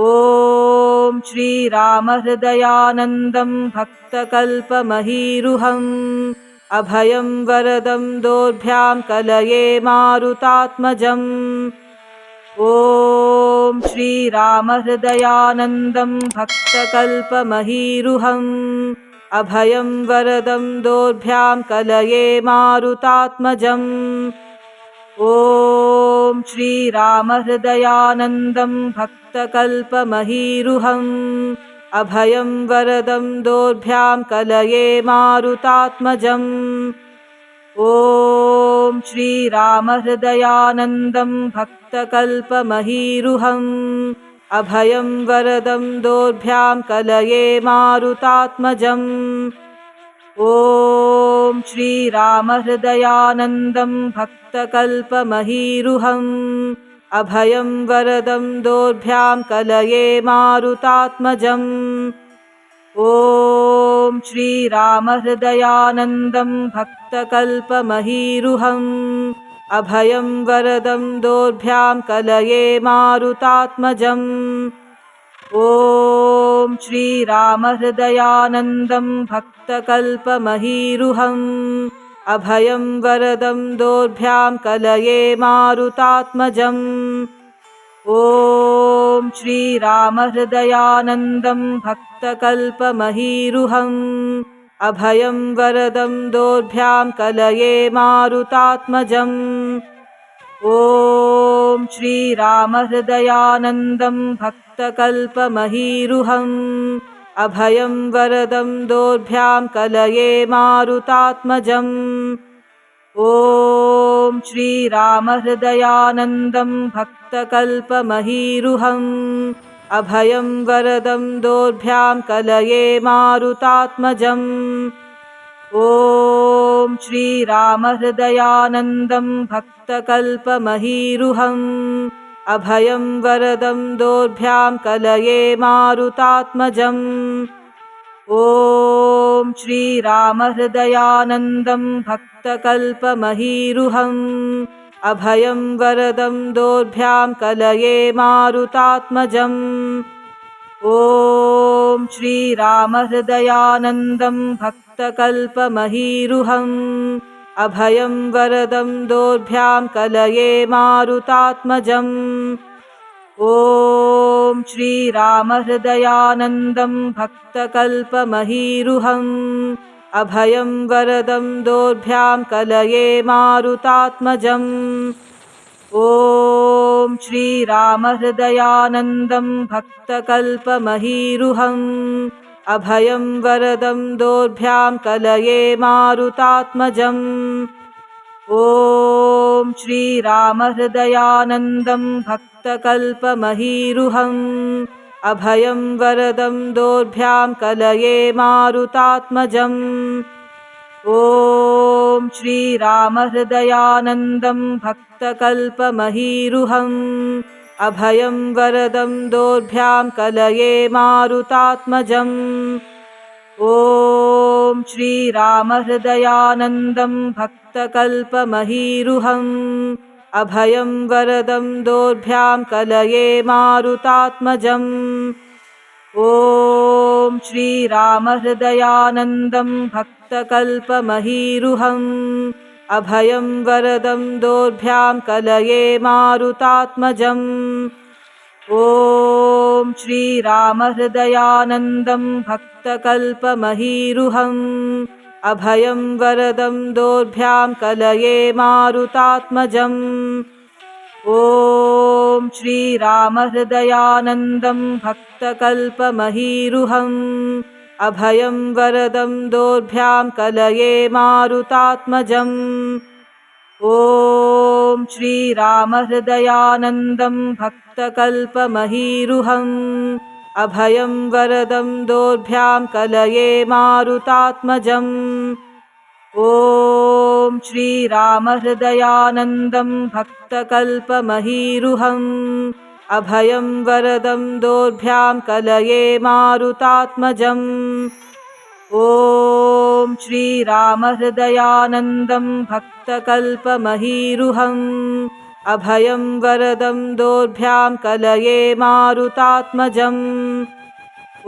ॐ श्रीरामहृदयानन्दं भक्तकल्पमहीरुहम् अभयं वरदं दोर्भ्यां कलये मारुतात्मजम्। ॐ श्रीरामहृदयानन्दं भक्तकल्पमहीरुहम् अभयं वरदं दोर्भ्यां कलये मारुतात्मजम् ॐ श्रीरामहृदयानन्दं भक्तकल्पमहीरुहम् अभयं वरदं दोर्भ्यां कलये मारुतात्मजम् ॐ श्रीरामहृदयानन्दं भक्तकल्पमहीरुहम् अभयं वरदं दोर्भ्यां कलये मारुतात्मजम् ॐ श्रीरामहृदयानन्दं भक्तकल्पमहीरुहम् अभयं वरदं दोर्भ्यां कलये मारुतात्मजम्। ॐ श्रीरामहृदयानन्दं भक्तकल्पमहीरुहम् अभयं वरदं दोर्भ्यां कलये मारुतात्मजम् ॐ श्रीरामहृदयानन्दं भक्तकल्पमहीरुहम् अभयं वरदं दोर्भ्यां कलये मारुतात्मजम्। ॐ श्रीरामहृदयानन्दं भक्तकल्पमहीरुहम् अभयं वरदं दोर्भ्यां कलये मारुतात्मजम्। ॐ श्रीरामहृदयानन्दं भक्तकल्पमहीरुहम् अभयं वरदं दोर्भ्यां कलये मारुतात्मजम्। ॐ श्रीरामहृदयानन्दं भक्तकल्पमहीरुहम्। अभयं वरदं दोर्भ्यां कलये मारुतात्मजम्। ॐ श्रीरामहृदयानन्दं भक्तकल्पमहीरुहम् अभयं वरदं दोर्भ्यां कलये मारुतात्मजम्। ॐ श्रीरामहृदयानन्दं भक्तकल्पमहीरुहम्। अभयं वरदं दोर्भ्यां कलये मारुतात्मजम्। ॐ श्रीरामहृदयानन्दं भक्तकल्पमहीरुहम् अभयं वरदं दोर्भ्यां कलये मारुतात्मजम्। ॐ श्रीरामहृदयानन्दं भक्तकल्पमहीरुहम्। अभयं वरदं दोर्भ्यां कलये मारुतात्मजम्। ॐ श्रीरामहृदयानन्दं भक्तकल्पमहीरुहम् अभयं वरदं दोर्भ्यां कलये मारुतात्मजम्। ॐ श्रीरामहृदयानन्दं भक्तकल्पमहीरुहम्। अभयं वरदं दोर्भ्यां कलये मारुतात्मजम्। ॐ श्रीरामहृदयानन्दं भक्तकल्पमहीरुहम् अभयं वरदं दोर्भ्यां कलये मारुतात्मजम्। ॐ श्रीरामहृदयानन्दं भक्तकल्पमहीरुहम्। अभयं वरदं दोर्भ्यां कलये मारुतात्मजम्। ॐ श्रीरामहृदयानन्दं भक्तकल्पमहीरुहम् अभयं वरदं दोर्भ्यां कलये मारुतात्मजम्। ॐ श्रीरामहृदयानन्दं भक्तकल्पमहीरुहम्। अभयं वरदं दोर्भ्यां कलये मारुतात्मजम्। ॐ श्रीरामहृदयानन्दं भक्तकल्पमहीरुहम् अभयं वरदं दोर्भ्यां कलये मारुतात्मजम्। ॐ श्रीरामहृदयानन्दं भक्तकल्पमहीरुहम्। अभयं वरदं दोर्भ्यां कलये मारुतात्मजम्। ॐ श्रीरामहृदयानन्दं भक्तकल्पमहीरुहम् अभयं वरदं दोर्भ्यां कलये मारुतात्मजम्। ॐ श्रीरामहृदयानन्दं भक्तकल्पमहीरुहम्। अभयं वरदं दोर्भ्यां कलये मारुतात्मजम्।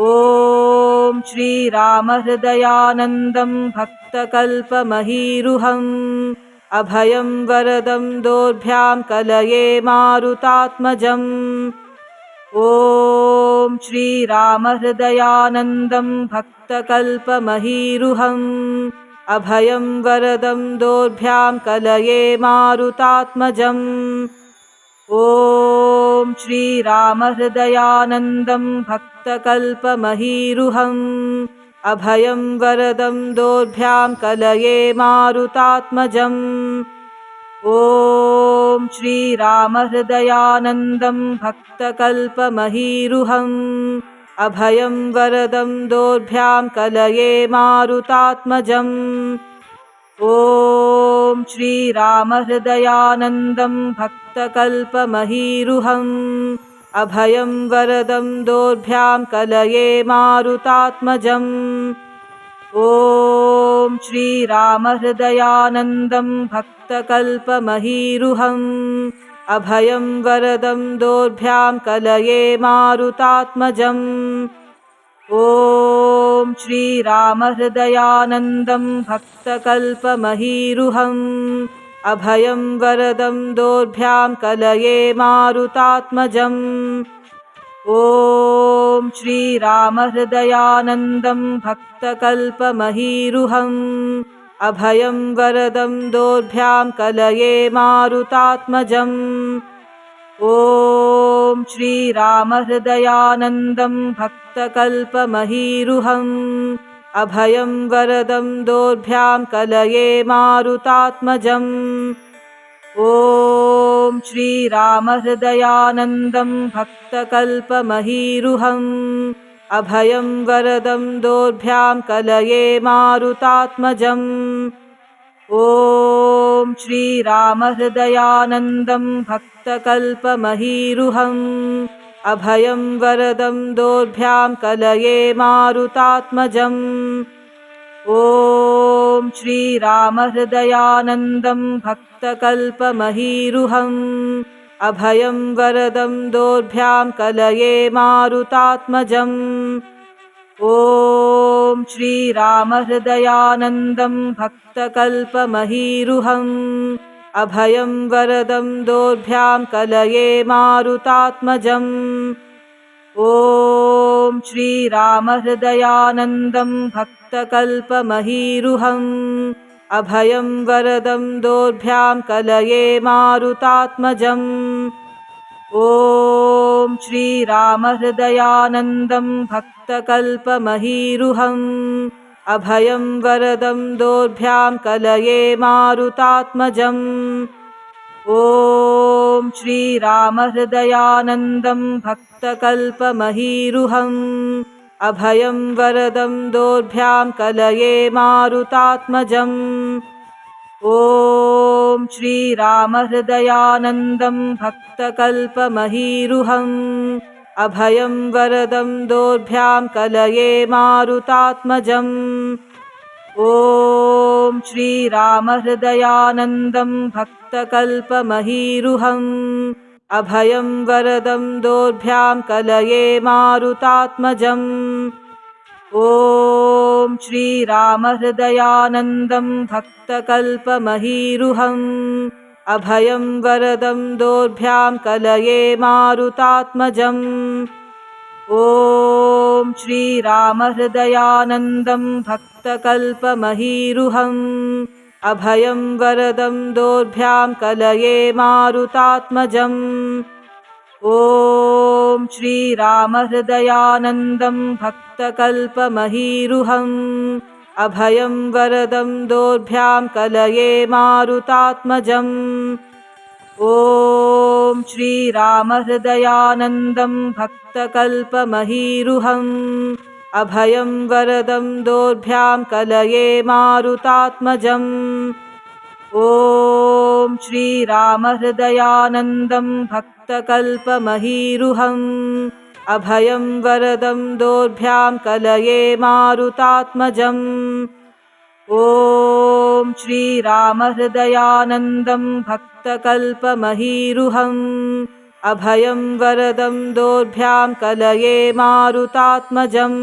ॐ श्रीरामहृदयानन्दं भक्तकल्पमहीरुहम् अभयं वरदं दोर्भ्यां कलये मारुतात्मजम्। ॐ श्रीरामहृदयानन्दं भक्तकल्पमहीरुहम्। अभयं वरदं दोर्भ्यां कलये मारुतात्मजम्। ॐ श्रीरामहृदयानन्दं भक्तकल्पमहीरुहम् अभयं वरदं दोर्भ्यां कलये मारुतात्मजम्। ॐ श्रीरामहृदयानन्दं भक्तकल्पमहीरुहम्। अभयं वरदं दोर्भ्यां कलये मारुतात्मजम्। ॐ श्रीरामहृदयानन्दं भक्तकल्पमहीरुहम् अभयं वरदं दोर्भ्यां कलये मारुतात्मजम्। ॐ श्रीरामहृदयानन्दं भक्तकल्पमहीरुहम्। अभयं वरदं दोर्भ्यां कलये मारुतात्मजम्। ॐ श्रीरामहृदयानन्दं भक्तकल्पमहीरुहम् अभयं वरदं दोर्भ्यां कलये मारुतात्मजम्। ॐ श्रीरामहृदयानन्दं भक्तकल्पमहीरुहम्। अभयं वरदं दोर्भ्यां कलये मारुतात्मजम्। ॐ श्रीरामहृदयानन्दं भक्तकल्पमहीरुहम् अभयं वरदं दोर्भ्यां कलये मारुतात्मजम्। ॐ श्रीरामहृदयानन्दं भक्तकल्पमहीरुहम्। अभयं वरदं दोर्भ्यां कलये मारुतात्मजम्। ॐ श्रीरामहृदयानन्दं भक्तकल्पमहीरुहम् अभयं वरदं दोर्भ्यां कलये मारुतात्मजम्। ॐ श्रीरामहृदयानन्दं भक्तकल्पमहीरुहम्। अभयं वरदं दोर्भ्यां कलये मारुतात्मजम्। ॐ श्रीरामहृदयानन्दं भक्तकल्पमहीरुहम् अभयं वरदं दोर्भ्यां कलये मारुतात्मजम्। ॐ श्रीरामहृदयानन्दं भक्तकल्पमहीरुहम्। अभयं वरदं दोर्भ्यां कलये मारुतात्मजम्। ॐ श्रीरामहृदयानन्दं भक्तकल्पमहीरुहम् अभयं वरदं दोर्भ्यां कलये मारुतात्मजम् ॐ श्रीरामहृदयानन्दं भक्तकल्पमहीरुहम्। अभयं वरदं दोर्भ्यां कलये मारुतात्मजम्। ॐ श्रीरामहृदयानन्दं भक्तकल्पमहीरुहम् अभयं वरदं दोर्भ्यां कलये मारुतात्मजम् ॐ श्रीरामहृदयानन्दं भक्तकल्पमहीरुहम्। अभयं वरदं दोर्भ्यां कलये मारुतात्मजम्। ॐ श्रीरामहृदयानन्दं भक्तकल्पमहीरुहम् अभयं वरदं दोर्भ्यां कलये मारुतात्मजम् ॐ श्रीरामहृदयानन्दं भक्तकल्पमहीरुहम् अभयं वरदं दोर्भ्यां कलये मारुतात्मजम् ॐ श्रीरामहृदयानन्दं भक्तकल्पमहीरुहम् अभयं वरदं दोर्भ्यां कलये मारुतात्मजम् ॐ श्रीरामहृदयानन्दं भक्तकल्पमहीरुहम् अभयं वरदं दोर्भ्यां कलये मारुतात्मजम् ॐ श्रीरामहृदयानन्दं भक्तकल्पमहीरुहम् अभयं वरदं दोर्भ्यां कलये मारुतात्मजम् ॐ श्रीरामहृदयानन्दं भक्तकल्पमहीरुहम् अभयं वरदं दोर्भ्यां कलये मारुतात्मजम्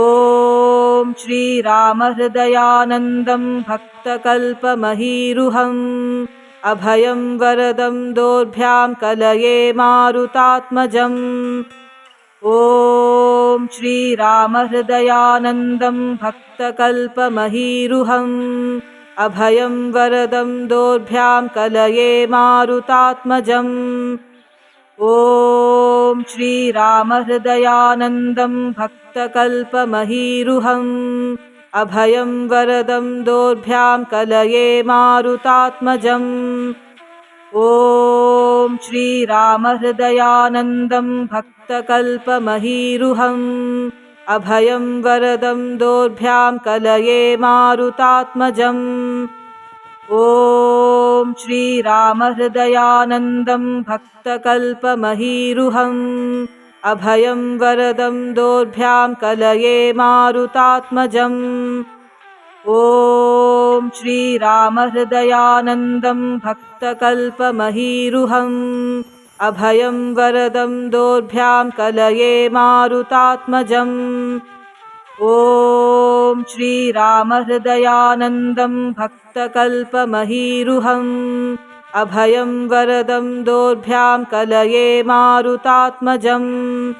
ॐ श्रीरामहृदयानन्दं भक्तकल्पमहीरुहम् अभयं वरदं दोर्भ्यां कलये मारुतात्मजम्। ॐ श्रीरामहृदयानन्दं भक्तकल्पमहीरुहम्। अभयं वरदं दोर्भ्यां कलये मारुतात्मजम्। ॐ श्रीरामहृदयानन्दं भक्तकल्पमहीरुहम् अभयं वरदं दोर्भ्यां कलये मारुतात्मजम्। ॐ श्रीरामहृदयानन्दं भक्तकल्पमहीरुहम्। अभयं वरदं दोर्भ्यां कलये मारुतात्मजम्। ॐ श्रीरामहृदयानन्दं भक्तकल्पमहीरुहम् अभयं वरदं दोर्भ्यां कलये मारुतात्मजम्। ॐ श्रीरामहृदयानन्दं भक्तकल्पमहीरुहम्। अभयं वरदं दोर्भ्यां कलये मारुतात्मजम्। ॐ श्रीरामहृदयानन्दं भक्तकल्पमहीरुहम् अभयं वरदं दोर्भ्यां कलये मारुतात्मजम्।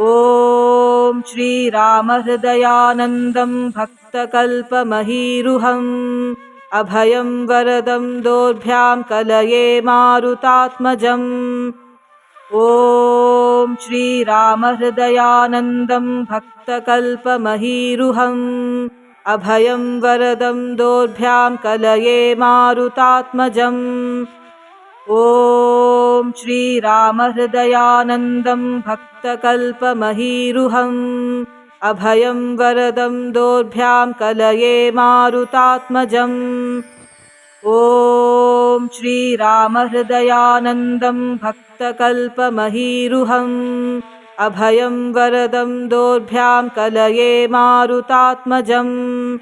ॐ श्रीरामहृदयानन्दं भक्तकल्पमहीरुहम्। अभयं वरदं दोर्भ्यां कलये मारुतात्मजम्। ॐ श्रीरामहृदयानन्दं भक्तकल्पमहीरुहम् अभयं वरदं दोर्भ्यां कलये मारुतात्मजम्। ॐ श्रीरामहृदयानन्दं भक्तकल्पमहीरुहम्। अभयं वरदं दोर्भ्यां कलये मारुतात्मजम्। ॐ श्रीरामहृदयानन्दं भक्तकल्पमहीरुहम् अभयं वरदं दोर्भ्यां कलये मारुतात्मजम्।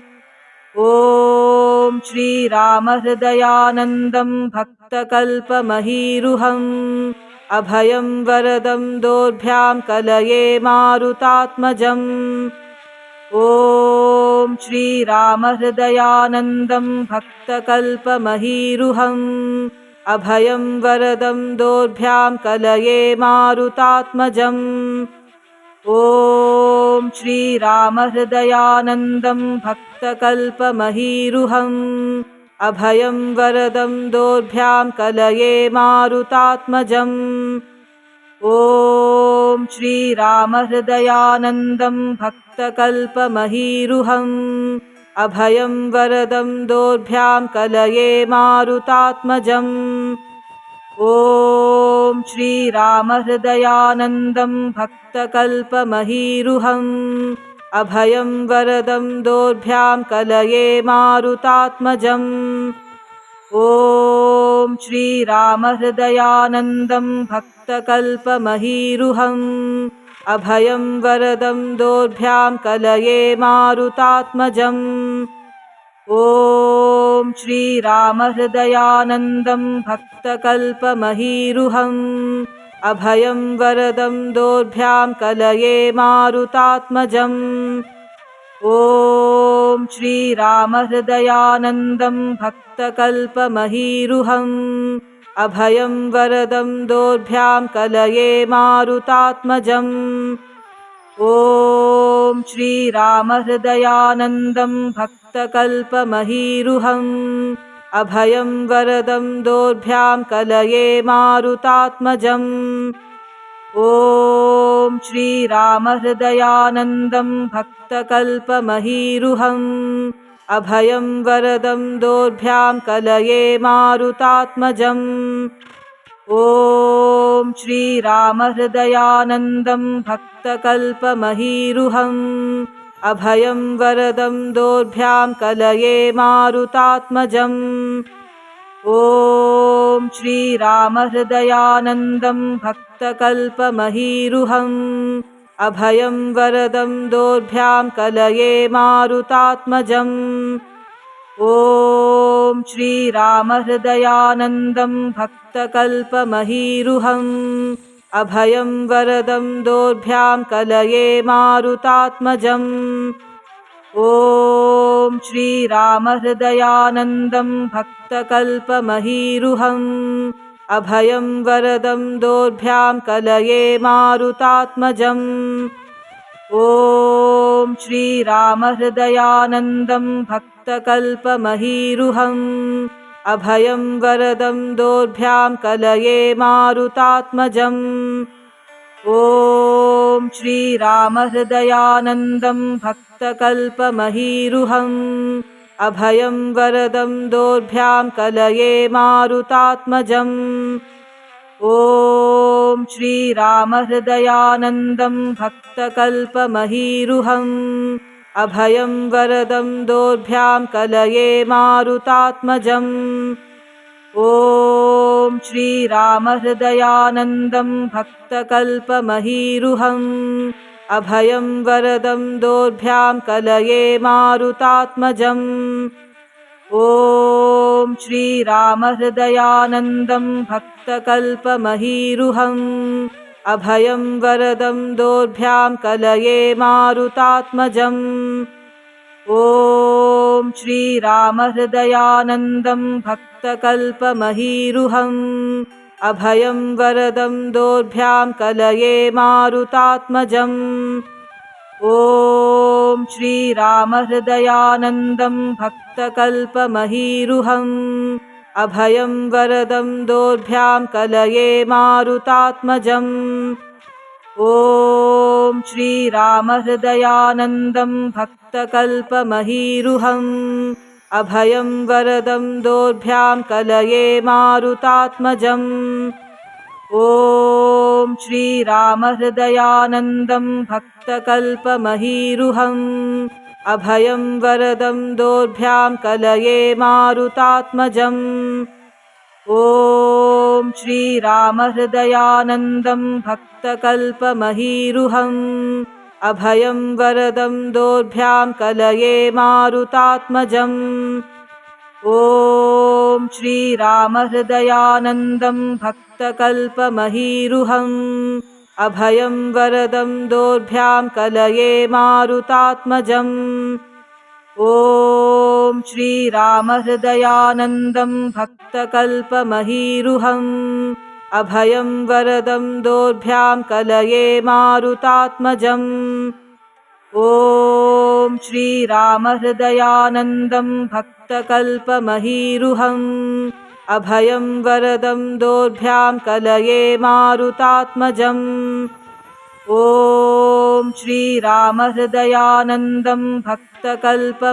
ॐ श्रीरामहृदयानन्दं भक्तकल्पमहीरुहम्। अभयं वरदं दोर्भ्यां कलये मारुतात्मजम्। ॐ श्रीरामहृदयानन्दं भक्तकल्पमहीरुहम् अभयं वरदं दोर्भ्यां कलये मारुतात्मजम्। ॐ श्रीरामहृदयानन्दं भक्तकल्पमहीरुहम्। अभयं वरदं दोर्भ्यां कलये मारुतात्मजम्। ॐ श्रीरामहृदयानन्दं भक्तकल्पमहीरुहम् अभयं वरदं दोर्भ्यां कलये मारुतात्मजम्। ॐ श्रीरामहृदयानन्दं भक्तकल्पमहीरुहम्। अभयं वरदं दोर्भ्यां कलये मारुतात्मजम्। ॐ श्रीरामहृदयानन्दं भक्तकल्पमहीरुहम् अभयं वरदं दोर्भ्यां कलये मारुतात्मजम्। ॐ श्रीरामहृदयानन्दं भक्तकल्पमहीरुहम्। अभयं वरदं दोर्भ्यां कलये मारुतात्मजम्। ॐ श्रीरामहृदयानन्दं भक्तकल्पमहीरुहम् अभयं वरदं दोर्भ्यां कलये मारुतात्मजम्। ॐ श्रीरामहृदयानन्दं भक्तकल्पमहीरुहम्। अभयं वरदं दोर्भ्यां कलये मारुतात्मजम्। ॐ श्रीरामहृदयानन्दं भक्तकल्पमहीरुहम् अभयं वरदं दोर्भ्यां कलये मारुतात्मजम्। ॐ श्रीरामहृदयानन्दं भक्तकल्पमहीरुहम्। अभयं वरदं दोर्भ्यां कलये मारुतात्मजम्। ॐ श्रीरामहृदयानन्दं भक्तकल्पमहीरुहम् अभयं वरदं दोर्भ्यां कलये मारुतात्मजम्। ॐ श्रीरामहृदयानन्दं भक्तकल्पमहीरुहम्। अभयं वरदं दोर्भ्यां कलये मारुतात्मजम्। ॐ श्रीरामहृदयानन्दं भक्तकल्पमहीरुहम् अभयं वरदं दोर्भ्यां कलये मारुतात्मजम्। ॐ श्रीरामहृदयानन्दं भक्तकल्पमहीरुहम्। अभयं वरदं दोर्भ्यां कलये मारुतात्मजम्। ॐ श्रीरामहृदयानन्दं भक्तकल्पमहीरुहम् अभयं वरदं दोर्भ्यां कलये मारुतात्मजम्। ॐ श्रीरामहृदयानन्दं भक्तकल्पमहीरुहम्। अभयं वरदं दोर्भ्यां कलये मारुतात्मजम् ॐ श्रीरामहृदयानन्दं भक्तकल्पमहीरुहम् अभयं वरदं दोर्भ्यां कलये मारुतात्मजम्। ॐ श्रीरामहृदयानन्दं भक्तकल्पमहीरुहम् अभयं वरदं दोर्भ्यां कलये मारुतात्मजम् ॐ श्रीरामहृदयानन्दं भक्तकल्पमहीरुहम् अभयं वरदं दोर्भ्यां कलये मारुतात्मजम्। ॐ श्रीरामहृदयानन्दं भक्तकल्पमहीरुहम् अभयं वरदं दोर्भ्यां कलये मारुतात्मजम् ॐ श्रीरामहृदयानन्दं भक्तकल्पमहीरुहम् अभयं वरदं दोर्भ्यां कलये मारुतात्मजम्। ॐ श्रीरामहृदयानन्दं भक्तकल्पमहीरुहम् अभयं वरदं दोर्भ्यां कलये मारुतात्मजम् ॐ श्रीरामहृदयानन्दं भक्तकल्पमहीरुहम् अभयं वरदं दोर्भ्यां कलये मारुतात्मजम्। ॐ श्रीरामहृदयानन्दं भक्तकल्पमहीरुहम् अभयं वरदं दोर्भ्यां कलये मारुतात्मजम् ॐ श्रीरामहृदयानन्दं भक्तकल्पमहीरुहम् अभयं वरदं दोर्भ्यां कलये मारुतात्मजम्। ॐ श्रीरामहृदयानन्दं भक्तकल्पमहीरुहम् अभयं वरदं दोर्भ्यां कलये मारुतात्मजम् ॐ श्रीरामहृदयानन्दं भक्तकल्पमहीरुहम्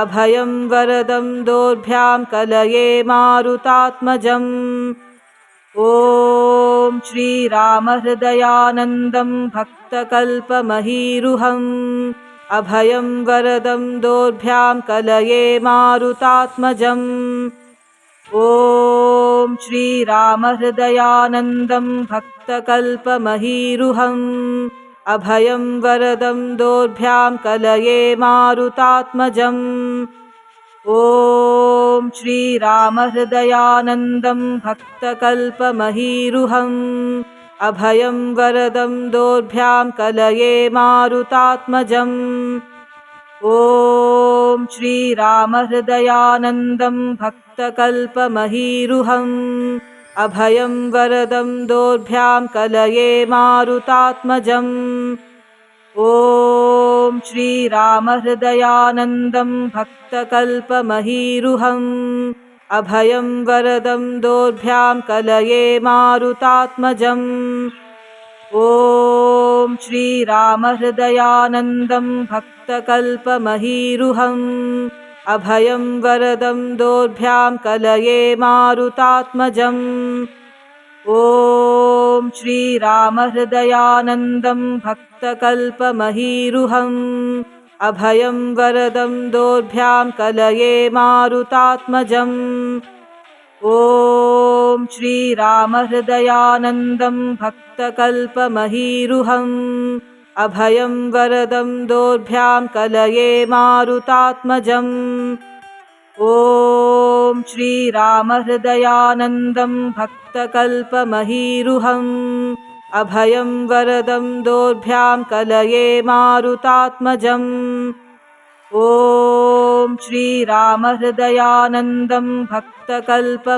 अभयं वरदं दोर्भ्यां कलये मारुतात्मजम्। ॐ श्रीरामहृदयानन्दं भक्तकल्पमहीरुहम् अभयं वरदं दोर्भ्यां कलये मारुतात्मजम् ॐ श्रीरामहृदयानन्दं भक्तकल्पमहीरुहम् अभयं वरदं दोर्भ्यां कलये मारुतात्मजम्। ॐ श्रीरामहृदयानन्दं भक्तकल्पमहीरुहम् अभयं वरदं दोर्भ्यां कलये मारुतात्मजम् ॐ श्रीरामहृदयानन्दं भक्तकल्पमहीरुहम् अभयं वरदं दोर्भ्यां कलये मारुतात्मजम्। ॐ श्रीरामहृदयानन्दं भक्तकल्पमहीरुहम् अभयं वरदं दोर्भ्यां कलये मारुतात्मजम् ॐ श्रीरामहृदयानन्दं भक्तकल्पमहीरुहम् अभयं वरदं दोर्भ्यां कलये मारुतात्मजम्। ॐ श्रीरामहृदयानन्दं भक्तकल्पमहीरुहम् अभयं वरदं दोर्भ्यां कलये मारुतात्मजम् ॐ श्रीरामहृदयानन्दं भक्तकल्पमहीरुहम् अभयं वरदं दोर्भ्यां कलये मारुतात्मजम्। ॐ श्रीरामहृदयानन्दं भक्तकल्पमहीरुहम् अभयं वरदं दोर्भ्यां कलये मारुतात्मजम् ॐ श्रीरामहृदयानन्दं भक्तकल्पमहीरुहम्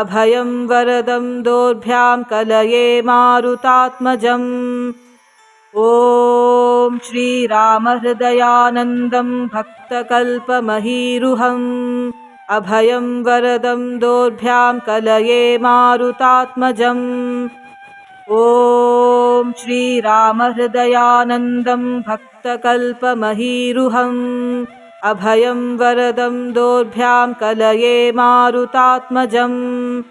अभयं वरदं दोर्भ्यां कलये मारुतात्मजम्। ॐ श्रीरामहृदयानन्दं भक्तकल्पमहीरुहम् अभयं वरदं दोर्भ्यां कलये मारुतात्मजम्। ॐ श्रीरामहृदयानन्दं भक्तकल्पमहीरुहम् अभयं वरदं दोर्भ्यां कलये मारुतात्मजम्।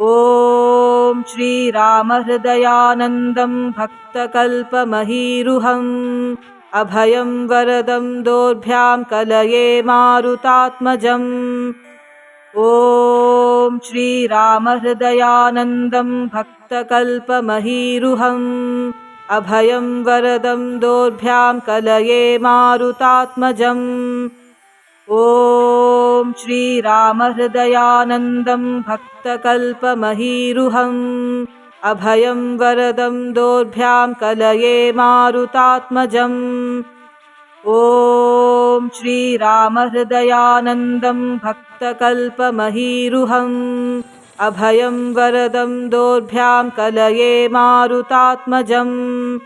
ॐ श्रीरामहृदयानन्दं भक्तकल्पमहीरुहम्। अभयं वरदं दोर्भ्यां कलये मारुतात्मजम्। ॐ श्रीरामहृदयानन्दं भक्तकल्पमहीरुहम् अभयं वरदं दोर्भ्यां कलये मारुतात्मजम्। ॐ श्रीरामहृदयानन्दं भक्तकल्पमहीरुहम्। अभयं वरदं दोर्भ्यां कलये मारुतात्मजम्। ॐ श्रीरामहृदयानन्दं भक्तकल्पमहीरुहम् अभयं वरदं दोर्भ्यां कलये मारुतात्मजम्।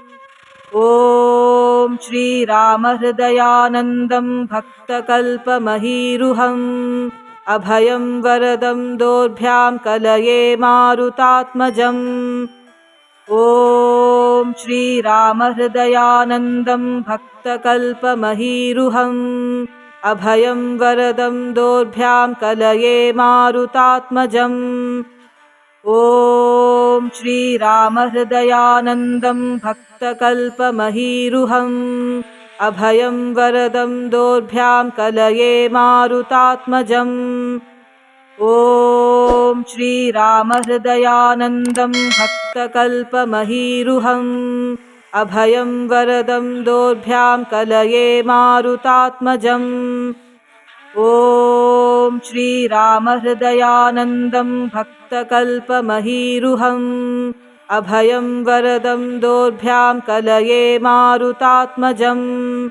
ॐ श्रीरामहृदयानन्दं भक्तकल्पमहीरुहम्। अभयं वरदं दोर्भ्यां कलये मारुतात्मजम्। ॐ श्रीरामहृदयानन्दं भक्तकल्पमहीरुहम् अभयं वरदं दोर्भ्यां कलये मारुतात्मजम्। ॐ श्रीरामहृदयानन्दं भक्तकल्पमहीरुहम्। अभयं वरदं दोर्भ्यां कलये मारुतात्मजम्। ॐ श्रीरामहृदयानन्दं भक्तकल्पमहीरुहम् अभयं वरदं दोर्भ्यां कलये मारुतात्मजम्। ॐ श्रीरामहृदयानन्दं भक्तकल्पमहीरुहम्। अभयं वरदं दोर्भ्यां कलये मारुतात्मजम्